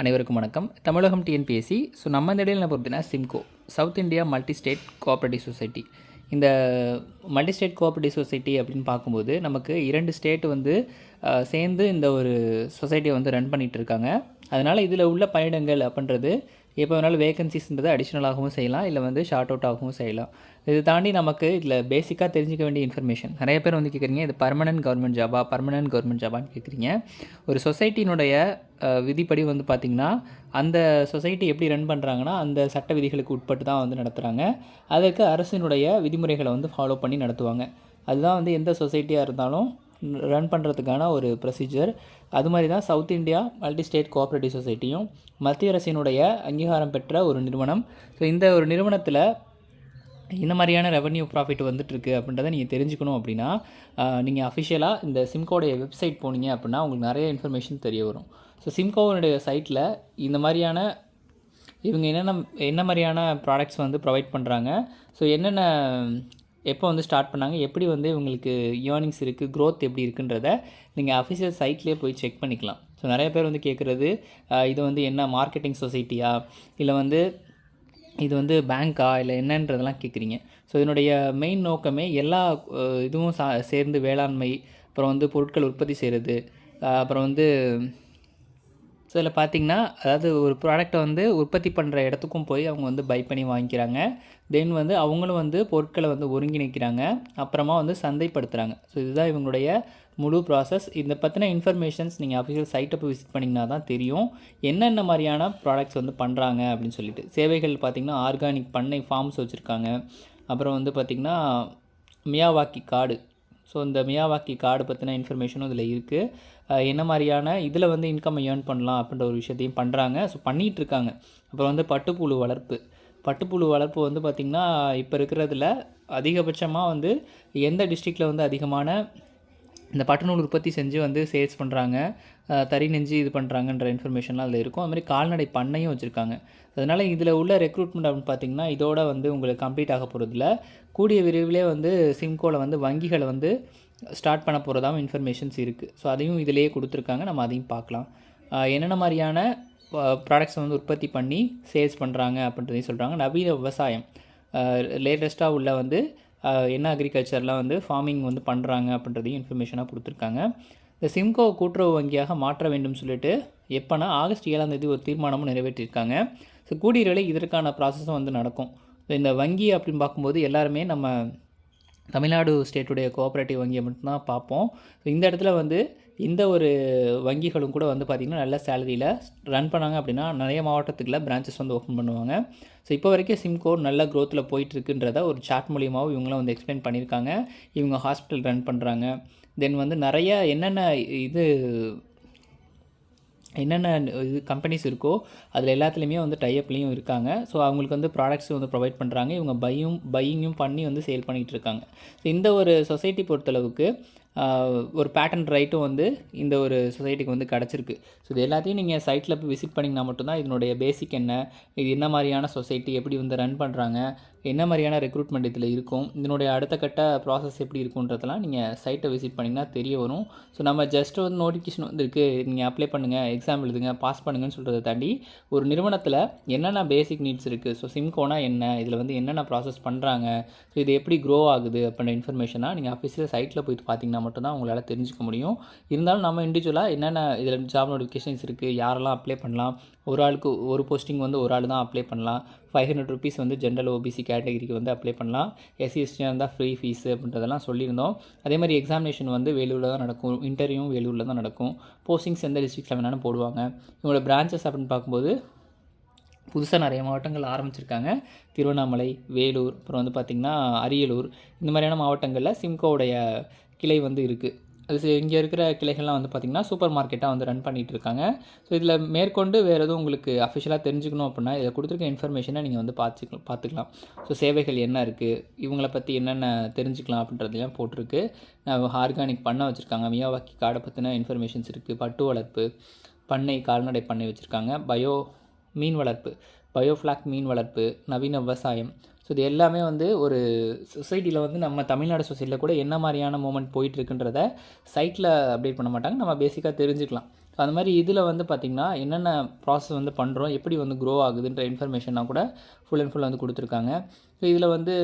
அனைவருக்கும் வணக்கம். தமிழகம் TNPSC so நம்ம இந்த இடையில என்ன பார்த்தீங்கன்னா Simco south India multi state cooperative society இந்த மல்டி ஸ்டேட் கோஆப்ரேட்டிவ் சொசைட்டி அப்படின்னு பார்க்கும்போது நமக்கு இரண்டு ஸ்டேட் வந்து சேர்ந்து இந்த ஒரு சொசைட்டியை வந்து ரன் பண்ணிகிட்ருக்காங்க இருக்காங்க. அதனால் இதில் உள்ள பயணங்கள் அப்படின்றது எப்போ வேணாலும் வேகன்சிஸ்ன்றது அடிஷ்னலாகவும் செய்யலாம் இல்லை வந்து ஷார்ட் அவுட் ஆகவும் செய்யலாம். இது தாண்டி நமக்கு இதில் பேசிக்காக தெரிஞ்சிக்க வேண்டிய இன்ஃபர்மேஷன் நிறைய பேர் வந்து கேட்குறீங்க இது பர்மனன்ட் கவர்மெண்ட் ஜாபா பர்மனன்ட் கவர்மெண்ட் ஜாபான்னு கேட்குறீங்க ஒரு சொசைட்டினுடைய விதிப்படி வந்து பார்த்திங்கன்னா அந்த சொசைட்டி எப்படி ரன் பண்ணுறாங்கன்னா அந்த சட்ட விதிகளுக்கு உட்பட்டு தான் வந்து நடத்துகிறாங்க அதற்கு அரசினுடைய விதிமுறைகளை வந்து ஃபாலோ பண்ணி நடத்துவாங்க. அதுதான் வந்து எந்த சொசைட்டியாக இருந்தாலும் ரன் பண்ணுறதுக்கான ஒரு ப்ரொசீஜர் அது மாதிரி தான் south India multi state cooperative சொசைட்டியும் மத்திய அரசினுடைய அங்கீகாரம் பெற்ற ஒரு நிறுவனம். ஸோ இந்த ஒரு நிறுவனத்தில் இந்த மாதிரியான ரெவன்யூ ப்ராஃபிட் வந்துட்டுருக்கு அப்படின்றத நீங்கள் தெரிஞ்சுக்கணும் அப்படின்னா நீங்கள் அஃபிஷியலாக இந்த சிம்கோடைய வெப்சைட் போனீங்க அப்படின்னா உங்களுக்கு நிறைய இன்ஃபர்மேஷன் தெரிய வரும். ஸோ சிம்கோனுடைய சைட்டில் இந்த மாதிரியான இவங்க என்னென்ன என்ன மாதிரியான ப்ராடக்ட்ஸ் வந்து ப்ரொவைட் பண்ணுறாங்க ஸோ என்னென்ன எப்போ வந்து ஸ்டார்ட் பண்ணாங்க? எப்படி வந்து இவங்களுக்கு ஏர்னிங்ஸ் இருக்குது க்ரோத் எப்படி இருக்குன்றத நீங்கள் அஃபிஷியல் சைட்லேயே போய் செக் பண்ணிக்கலாம். ஸோ நிறைய பேர் வந்து கேட்குறது இது வந்து என்ன மார்க்கெட்டிங் சொசைட்டியா இல்லை வந்து இது வந்து பேங்க்கா இல்லை என்னன்றதெல்லாம் கேட்குறீங்க ஸோ இதனுடைய மெயின் நோக்கமே எல்லா இதுவும் சா சேர்ந்து வேளாண்மை அப்புறம் வந்து பொருட்கள் உற்பத்தி செய்கிறது அப்புறம் வந்து ஸோ இதில் பார்த்தீங்கன்னா அதாவது ஒரு ப்ராடக்ட்டை வந்து உற்பத்தி பண்ணுற இடத்துக்கும் போய் அவங்க வந்து பை பண்ணி வாங்கிக்கிறாங்க. தென் வந்து அவங்களும் வந்து பொருட்களை வந்து ஒருங்கிணைக்கிறாங்க. அப்புறமா வந்து சந்தைப்படுத்துகிறாங்க ஸோ இதுதான் இவங்களுடைய முழு ப்ராசஸ் இதை பற்றின இன்ஃபர்மேஷன்ஸ் நீங்கள் அஃபிஷியல் சைட்டை போய் விசிட் பண்ணிங்கன்னா தான் தெரியும். என்னென்ன மாதிரியான ப்ராடக்ட்ஸ் வந்து பண்ணுறாங்க அப்படின்னு சொல்லிட்டு. சேவைகள் பார்த்திங்கன்னா ஆர்கானிக் பண்ணை ஃபார்ம்ஸ் வச்சுருக்காங்க. அப்புறம் வந்து பார்த்திங்கன்னா மியாவாக்கி காடு. ஸோ இந்த மியாவாக்கி கார்டு பற்றின இன்ஃபர்மேஷனும் இதில் இருக்குது என்ன மாதிரியான இதில் வந்து இன்கம் ஏர்ன் பண்ணலாம் அப்படின்ற ஒரு விஷயத்தையும் பண்ணுறாங்க ஸோ பண்ணிகிட்ருக்காங்க அப்புறம் வந்து பட்டுப்புழு வளர்ப்பு. பட்டுப்புழு வளர்ப்பு வந்து பார்த்திங்கன்னா இப்போ இருக்கிறதுல அதிகபட்சமாக வந்து எந்த டிஸ்ட்ரிக்டில் வந்து அதிகமான இந்த பட்டுநூல் உற்பத்தி செஞ்சு வந்து சேல்ஸ் பண்ணுறாங்க தறி நெஞ்சு இது பண்ணுறாங்கன்ற இன்ஃபர்மேஷன்லாம் அதில் இருக்கும். அதுமாதிரி கால்நடை பண்ணையும் வச்சுருக்காங்க. அதனால் இதில் உள்ள ரெக்ரூட்மெண்ட் அப்படின்னு பார்த்தீங்கன்னா இதோட வந்து உங்களுக்கு கம்ப்ளீட் ஆக போகிறதுல கூடிய விரைவிலே வந்து சிம்கோவில் வந்து வங்கிகளை வந்து ஸ்டார்ட் பண்ண போகிறதாகவும் இன்ஃபர்மேஷன்ஸ் இருக்குது ஸோ அதையும் இதிலேயே கொடுத்துருக்காங்க. நம்ம அதையும் பார்க்கலாம். என்னென்ன மாதிரியான ப்ராடக்ட்ஸ் வந்து உற்பத்தி பண்ணி சேல்ஸ் பண்ணுறாங்க அப்படின்றதையும் சொல்கிறாங்க நவீன விவசாயம். லேட்டஸ்ட்டாக உள்ள வந்து என்ன அக்ரிகல்ச்சர்லாம் வந்து ஃபார்மிங் வந்து பண்ணுறாங்க அப்படின்றதையும் இன்ஃபர்மேஷனாக கொடுத்துருக்காங்க. இந்த சிம்கோ கூட்டுறவு வங்கியாக மாற்ற வேண்டும் சொல்லிட்டு எப்போனா ஆகஸ்ட் ஏழாம் தேதி ஒரு தீர்மானமும் நிறைவேற்றியிருக்காங்க ஸோ கூடிய இதற்கான ப்ராசஸும் வந்து நடக்கும். இந்த வங்கி அப்படின்னு பார்க்கும்போது எல்லாருமே நம்ம தமிழ்நாடு ஸ்டேட்டுடைய கோஆப்ரேட்டிவ் வங்கியை மட்டும்தான் பார்ப்போம். ஸோ இந்த இடத்துல வந்து இந்த ஒரு வங்கிகளும் கூட வந்து பார்த்திங்கன்னா நல்ல சேலரியில் ரன் பண்ணாங்க அப்படின்னா நிறைய மாவட்டத்துக்குள்ள பிரான்ச்சஸ் வந்து ஓப்பன் பண்ணுவாங்க. ஸோ இப்போ வரைக்கும் சிம்கோ நல்ல க்ரோத்தில் போயிட்டுருக்குன்றத ஒரு சார்ட் மூலியமாகவும் இவங்களாம் வந்து எக்ஸ்பிளைன் பண்ணியிருக்காங்க. இவங்க ஹாஸ்பிட்டல் ரன் பண்ணுறாங்க தென் வந்து நிறைய என்னென்ன இது என்னென்ன இது கம்பெனிஸ் இருக்கோ அதில் எல்லாத்துலேயுமே வந்து டைப்லேயும் இருக்காங்க. ஸோ அவங்களுக்கு வந்து ப்ராடக்ட்ஸும் வந்து ப்ரொவைட் பண்ணுறாங்க இவங்க பையும் பையிங்கும் பண்ணி வந்து சேல் பண்ணிகிட்டு இருக்காங்க. ஸோ இந்த ஒரு சொசைட்டி பொறுத்தளவுக்கு ஒரு பேட்டன் ரைட்டும் வந்து இந்த ஒரு சொசைட்டிக்கு வந்து கிடச்சிருக்கு. ஸோ இது எல்லாத்தையும் நீங்கள் சைட்டில் போய் விசிட் பண்ணிங்கன்னா மட்டும்தான் இதனுடைய பேசிக் என்ன இது என்ன மாதிரியான சொசைட்டி எப்படி வந்து ரன் பண்ணுறாங்க என்ன மாதிரியான ரெக்ரூட்மெண்ட் இதில் இருக்கும் இதனுடைய அடுத்த கட்ட ப்ராசஸ் எப்படி இருக்குன்றதெல்லாம் நீங்கள் சைட்டை விசிட் பண்ணிங்கன்னா தெரிய வரும். ஸோ நம்ம ஜஸ்ட் வந்து நோட்டிஃபிகேஷன் வந்துருக்கு நீங்கள் அப்ளை பண்ணுங்கள் எக்ஸாம் எழுதுங்க பாஸ் பண்ணுங்கன்னு சொல்கிறத தாண்டி ஒரு நிறுவனத்தில் என்னென்ன பேசிக் நீட்ஸ் இருக்குது ஸோ சிம்கோனா என்ன இதில் வந்து என்னென்ன ப்ராசஸ் பண்ணுறாங்க ஸோ இது எப்படி க்ரோ ஆகுது அப்படின்ற இன்ஃபர்மேஷனாக நீங்கள் அஃபிஷியல் சைட்டில் போயிட்டு பார்த்தீங்கன்னா மட்டும்தான் உங்களால் தெரிஞ்சுக்க முடியும். இருந்தாலும் நம்ம இண்டிவிஜுவலாக என்னென்ன இதில் ஜாப் நோட்டிஃபிகேஷன்ஸ் இருக்குது யாரெல்லாம் அப்ளை பண்ணலாம்? ஒரு ஆளுக்கு ஒரு போஸ்டிங் வந்து ஒரு ஆள் தான் அப்ளை பண்ணலாம். ஃபைவ் ஹண்ட்ரட் ருபீஸ் வந்து ஜென்ரல் ஓபிசி கேட்டகரிக்கு வந்து அப்ளை பண்ணலாம். எஸ்சி எஸ்டியாக இருந்தால் ஃப்ரீ ஃபீஸு அப்படின்றதெல்லாம் சொல்லியிருந்தோம். அதே மாதிரி எக்ஸாமினேஷன் வந்து வேலூரில் தான் நடக்கும். இன்டர்வியூவும் வேலூரில் தான் நடக்கும். போஸ்டிங்ஸ் எந்த டிஸ்ட்ரிக்ஸில் வேணாலும் போடுவாங்க. இவங்களோட பிரான்ச்சஸ் அப்படின்னு பார்க்கும்போது புதுசாக நிறைய மாவட்டங்கள் ஆரம்பிச்சிருக்காங்க. திருவண்ணாமலை வேலூர் அப்புறம் வந்து பார்த்திங்கன்னா அரியலூர். இந்த மாதிரியான மாவட்டங்களில் சிம்கோவுடைய கிளை வந்து இருக்குது அது இங்கே இருக்கிற கிளைகள்லாம் வந்து பார்த்திங்கன்னா சூப்பர் மார்க்கெட்டாக வந்து ரன் பண்ணிகிட்டு இருக்காங்க. ஸோ இதில் மேற்கொண்டு வேறு எதுவும் உங்களுக்கு அஃபிஷியலாக தெரிஞ்சுக்கணும் அப்படின்னா இதில் கொடுத்துருக்க இன்ஃபர்மேஷனை நீங்கள் வந்து பார்த்துக்கலாம் பார்த்துக்கலாம். ஸோ சேவைகள் என்ன இருக்குது இவங்கள பற்றி என்னென்ன தெரிஞ்சுக்கலாம் அப்படின்றதெல்லாம் போட்டிருக்கு. ஆர்கானிக் பண்ணை வச்சுருக்காங்க. மியாவாக்கி காடை பற்றின இன்ஃபர்மேஷன்ஸ் இருக்குது பட்டு வளர்ப்பு பண்ணை கால்நடை பண்ணை வச்சுருக்காங்க. பயோ மீன் வளர்ப்பு பயோஃப்ளாக் மீன் வளர்ப்பு நவீன விவசாயம் இது எல்லாமே வந்து ஒரு சொசைட்டியில் வந்து நம்ம தமிழ்நாடு சொசைட்டியில் கூட என்ன மாதிரியான மூமெண்ட் போயிட்டுருக்குன்றத சைட்டில் அப்டேட் பண்ண மாட்டாங்க. நம்ம பேசிக்காக தெரிஞ்சுக்கலாம். அந்த மாதிரி இதில் வந்து பார்த்திங்கன்னா என்னென்ன ப்ராசஸ் வந்து பண்ணுறோம் எப்படி வந்து க்ரோ ஆகுதுன்ற இன்ஃபர்மேஷனாக கூட ஃபுல் அண்ட் ஃபுல் வந்து கொடுத்துருக்காங்க. ஸோ இதில் வந்து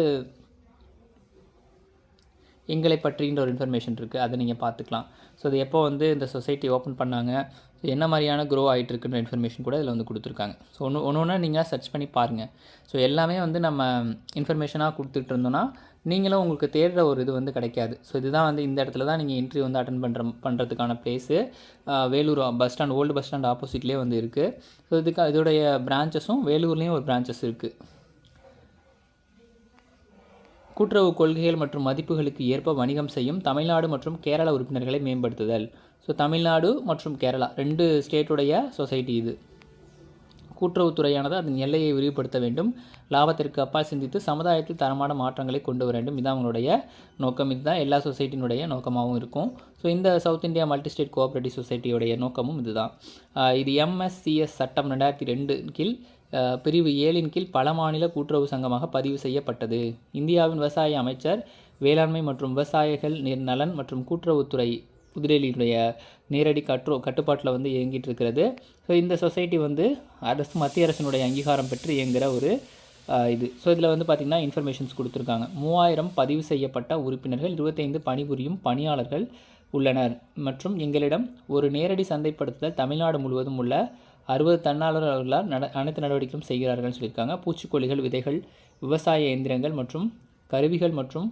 எங்களை பற்றின்ற ஒரு இன்ஃபர்மேஷன் இருக்குது அதை நீங்கள் பார்த்துக்கலாம். ஸோ அது எப்போ வந்து இந்த சொசைட்டி ஓப்பன் பண்ணாங்க? ஸோ என்ன மாதிரியான க்ரோ ஆகிட்டு இருக்குன்ற இன்ஃபர்மேஷன் கூட இதில் வந்து கொடுத்துருக்காங்க. ஸோ ஒன்று ஒன்று ஒன்றா நீங்கள் சர்ச் பண்ணி பாருங்கள் ஸோ எல்லாமே வந்து நம்ம இன்ஃபர்மேஷனாக கொடுத்துட்டு இருந்தோன்னா நீங்களும் உங்களுக்கு தேடுற ஒரு இது வந்து கிடைக்காது. ஸோ இதுதான் வந்து இந்த இடத்துல தான் நீங்கள் இன்ட்ரி வந்து அட்டன் பண்ணுற பண்ணுறதுக்கான place Vellore bus stand old bus stand ஆப்போசிட்லேயே வந்து இருக்குது ஸோ இதுக்கு இதோடைய பிரான்ச்சஸும் வேலூர்லேயும் ஒரு பிரான்ச்சஸ் இருக்குது கூட்டுறவு கொள்கைகள் மற்றும் மதிப்புகளுக்கு ஏற்ப வணிகம் செய்யும் தமிழ்நாடு மற்றும் கேரளா உறுப்பினர்களை மேம்படுத்துதல். ஸோ தமிழ்நாடு மற்றும் கேரளா ரெண்டு ஸ்டேட்டுடைய சொசைட்டி இது. கூட்டுறவுத்துறையானது அதன் எல்லையை விரிவுபடுத்த வேண்டும். லாபத்திற்கு அப்பால் சிந்தித்து சமுதாயத்தில் தரமான மாற்றங்களை கொண்டு வர வேண்டும். இதுதான் அவங்களுடைய நோக்கம். இதுதான் எல்லா சொசைட்டினுடைய நோக்கமாகவும் இருக்கும். ஸோ இந்த south India multi state cooperative சொசைட்டியோடைய நோக்கமும் இதுதான். இது எம்எஸ்சிஎஸ் சட்டம் ரெண்டாயிரத்தி ரெண்டு கீழ் பிரிவு ஏழின் கீழ் பல மாநில கூட்டுறவு சங்கமாக பதிவு செய்யப்பட்டது. இந்தியாவின் விவசாய அமைச்சர் வேளாண்மை மற்றும் விவசாயிகள் நலன் மற்றும் கூட்டுறவுத்துறை புதுடெல்லியினுடைய நேரடி கற்று கட்டுப்பாட்டில் வந்து இயங்கிட்டு இருக்கிறது ஸோ இந்த சொசைட்டி வந்து அரசு மத்திய அரசினுடைய அங்கீகாரம் பெற்று இயங்குகிற ஒரு இது. ஸோ இதில் வந்து பார்த்திங்கன்னா இன்ஃபர்மேஷன்ஸ் கொடுத்துருக்காங்க. மூவாயிரம் பதிவு செய்யப்பட்ட உறுப்பினர்கள் இருபத்தைந்து பணிபுரியும் பணியாளர்கள் உள்ளனர். மற்றும் எங்களிடம் ஒரு நேரடி சந்தைப்படுத்துதல் தமிழ்நாடு முழுவதும் உள்ள அறுபது தன்னாளர்களால் நட அனைத்து நடவடிக்கைகளும் செய்கிறார்கள் சொல்லியிருக்காங்க. பூச்சிக்கொல்லிகள் விதைகள் விவசாய இயந்திரங்கள் மற்றும் கருவிகள் மற்றும்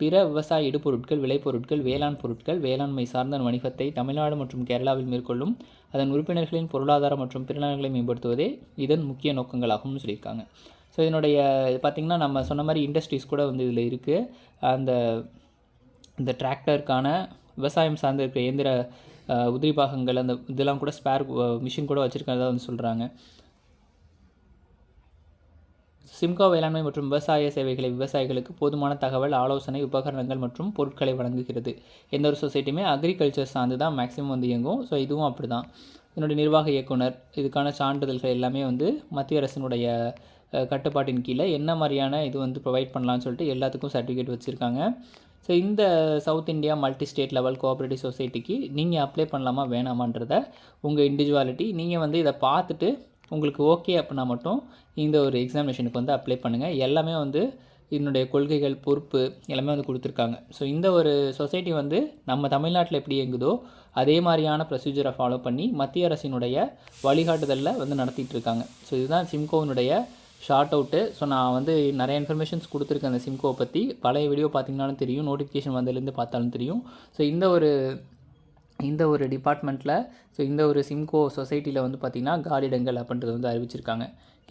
பிற விவசாய இடுபொருட்கள் விளைபொருட்கள் வேளாண் பொருட்கள் வேளாண்மை சார்ந்த வணிகத்தை தமிழ்நாடு மற்றும் கேரளாவில் மேற்கொள்ளும் அதன் உறுப்பினர்களின் பொருளாதார மற்றும் பிறநலங்களை மேம்படுத்துவதே இதன் முக்கிய நோக்கங்களாகும்னு சொல்லியிருக்காங்க. ஸோ இதனுடைய பார்த்திங்கன்னா நம்ம சொன்ன மாதிரி இண்டஸ்ட்ரீஸ் கூட வந்து இதில் இருக்குது அந்த இந்த டிராக்டருக்கான விவசாயம் சார்ந்த இருக்கிற இயந்திர உதிரி பாகங்கள் அந்த இதெல்லாம் கூட ஸ்பேர் மிஷின் கூட வச்சுருக்கிறதா வந்து சொல்கிறாங்க சிம்கா வேளாண்மை மற்றும் விவசாய சேவைகளை விவசாயிகளுக்கு போதுமான தகவல் ஆலோசனை உபகரணங்கள் மற்றும் பொருட்களை வழங்குகிறது. எந்த ஒரு சொசைட்டியுமே அக்ரிகல்ச்சர் சார்ந்து தான் மேக்ஸிமம் வந்து இயங்கும். ஸோ இதுவும் அப்படி தான் இதனுடைய நிர்வாக இயக்குனர் இதுக்கான சான்றிதழ்கள் எல்லாமே வந்து மத்திய அரசினுடைய கட்டுப்பாட்டின் கீழே என்ன மாதிரியான இது வந்து ப்ரொவைட் பண்ணலான்னு சொல்லிட்டு எல்லாத்துக்கும் சர்டிஃபிகேட் வச்சுருக்காங்க. ஸோ இந்த south India multi state level cooperative சொசைட்டிக்கு நீங்கள் அப்ளை பண்ணலாமா வேணாமான்றத உங்கள் இண்டிவிஜுவாலிட்டி நீங்கள் வந்து இதை பார்த்துட்டு உங்களுக்கு ஓகே அப்படின்னா மட்டும் இந்த ஒரு எக்ஸாமினேஷனுக்கு வந்து அப்ளை பண்ணுங்கள் எல்லாமே வந்து இதனுடைய கொள்கைகள் பொறுப்பு எல்லாமே வந்து கொடுத்துருக்காங்க. ஸோ இந்த ஒரு சொசைட்டி வந்து நம்ம தமிழ்நாட்டில் எப்படி இயங்குதோ அதே மாதிரியான ப்ரொசீஜரை ஃபாலோ பண்ணி மத்திய அரசினுடைய வழிகாட்டுதலில் வந்து நடத்திட்டு இருக்காங்க. ஸோ இதுதான் சிம்கோவினுடைய ஷார்ட் அவுட்டு ஸோ நான் வந்து நிறைய இன்ஃபர்மேஷன்ஸ் கொடுத்துருக்கேன் அந்த சிம்கோவை பற்றி பழைய வீடியோ பார்த்திங்கனாலும் தெரியும் நோட்டிஃபிகேஷன் வந்ததுலேருந்து பார்த்தாலும் தெரியும். ஸோ இந்த ஒரு இந்த ஒரு டிபார்ட்மெண்ட்டில் ஸோ இந்த ஒரு சிம்கோ சொசைட்டியில் வந்து பார்த்திங்கன்னா காலிடங்கள் அப்படின்றது வந்து அறிவிச்சிருக்காங்க.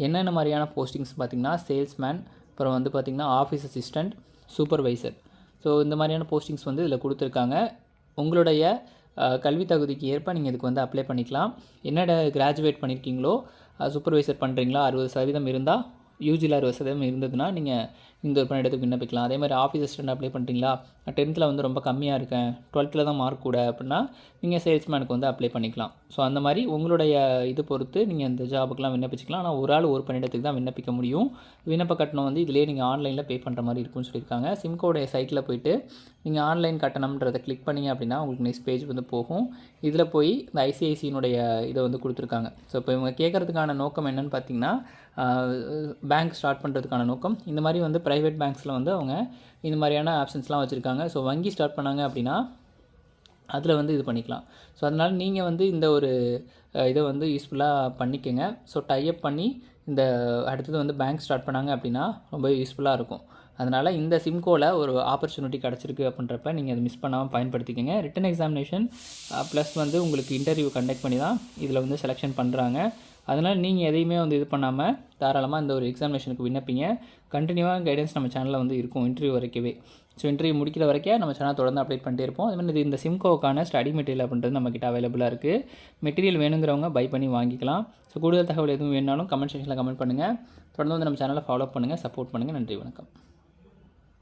என்னென்ன மாதிரியான போஸ்டிங்ஸ் பார்த்திங்கன்னா சேல்ஸ்மேன் அப்புறம் வந்து பார்த்திங்கன்னா ஆஃபீஸ் அசிஸ்டண்ட் சூப்பர்வைசர் ஸோ இந்த மாதிரியான போஸ்டிங்ஸ் வந்து இதில் கொடுத்துருக்காங்க. உங்களுடைய கல்வி தகுதிக்கு ஏற்ப நீங்கள் இதுக்கு வந்து அப்ளை பண்ணிக்கலாம். என்னடா கிராஜுவேட் பண்ணியிருக்கீங்களோ சூப்பர்வைசர் பண்ணுறீங்களா அறுபது சதவீதம் இருந்தால் யூஜியில் அறுபது சதவீதம் இருந்ததுன்னா நீங்கள் இந்த ஒரு பணியிடத்துக்கு விண்ணப்பிக்கலாம். அதே மாதிரி ஆஃபீஸ் அசிஸ்டன்ட் அப்ளை பண்ணுறீங்களா டென்த்தில் வந்து ரொம்ப கம்மியாக இருக்கேன். டுவெல்த்தில் தான் மார்க் கூட அப்படின்னா நீங்கள் சேல்ஸ்மேனுக்கு வந்து அப்ளை பண்ணிக்கலாம். ஸோ அந்த மாதிரி உங்களுடைய இது பொறுத்து நீங்கள் இந்த ஜாபுக்கெலாம் விண்ணப்பிச்சிக்கலாம். ஆனால் ஒரு ஆள் ஒரு பணியிடத்துக்கு தான் விண்ணப்பிக்க முடியும். விண்ணப்ப கட்டணம் வந்து இதிலே நீங்கள் ஆன்லைனில் பே பண்ணுற மாதிரி இருக்கும்னு சொல்லியிருக்காங்க. சிம்கோடைய சைட்டில் போயிட்டு நீங்கள் ஆன்லைன் கட்டணம்ன்றதை கிளிக் பண்ணிங்க அப்படின்னா உங்களுக்கு நெக்ஸ்ட் பேஜ் வந்து போகும். இதில் போய் இந்த ஐசிஐசியினுடைய இதை வந்து கொடுத்துருக்காங்க. ஸோ இப்போ இவங்க கேட்குறதுக்கான நோக்கம் என்னென்னு பார்த்தீங்கன்னா பேங்க் ஸ்டார்ட் பண்ணுறதுக்கான நோக்கம். இந்த மாதிரி வந்து ப்ரைவேட் பேங்க்ஸில் வந்து அவங்க இந்த மாதிரியான ஆப்ஷன்ஸ்லாம் வச்சுருக்காங்க. ஸோ வங்கி ஸ்டார்ட் பண்ணாங்க அப்படின்னா அதில் வந்து இது பண்ணிக்கலாம். ஸோ அதனால் நீங்கள் வந்து இந்த ஒரு இதை வந்து யூஸ்ஃபுல்லாக பண்ணிக்கோங்க. ஸோ டைப் பண்ணி இந்த அடுத்தது வந்து பேங்க் ஸ்டார்ட் பண்ணாங்க அப்படின்னா ரொம்ப யூஸ்ஃபுல்லாக இருக்கும். அதனால் இந்த சிம்கோவில் ஒரு ஆப்பர்ச்சுனிட்டி கிடச்சிருக்கு அப்படின்றப்ப நீங்கள் அதை மிஸ் பண்ணாமல் பயன்படுத்திக்கோங்க. ரிட்டன் எக்ஸாமினேஷன் ப்ளஸ் வந்து உங்களுக்கு இன்டர்வியூ கண்டக்ட் பண்ணி தான் இதில் வந்து செலெக்ஷன் பண்ணுறாங்க அதனால் நீங்கள் எதையுமே வந்து இது பண்ணாமல் தாராளமாக இந்த ஒரு எக்ஸாமினேஷனுக்கு விண்ணப்பிங்க. கண்டினியூவாக கைடன்ஸ் நம்ம சேனலில் வந்து இருக்கும் இன்டர்வியூ வரைக்கவே. ஸோ இன்டர்வியூ முடிக்கிற வரைக்கும் நம்ம சேனல் தொடர்ந்து அப்டேட் பண்ணிட்டே இருப்போம். அதே மாதிரி இந்த சிம்கோவுக்கான ஸ்டடி மெட்டீரியல் அப்படின்றது நம்மக்கிட்ட அவைலபிளாக இருக்குது மெட்டீரியல் வேணுங்கிறவங்க பை பண்ணி வாங்கிக்கலாம். ஸோ கூடுதல் தகவல் எதுவும் வேணாலும் கமெண்ட் செக்ஷனில் கமெண்ட் பண்ணுங்கள் தொடர்ந்து வந்து நம்ம சேனலை ஃபாலோ பண்ணுங்கள் சப்போர்ட் பண்ணுங்கள் நன்றி வணக்கம்.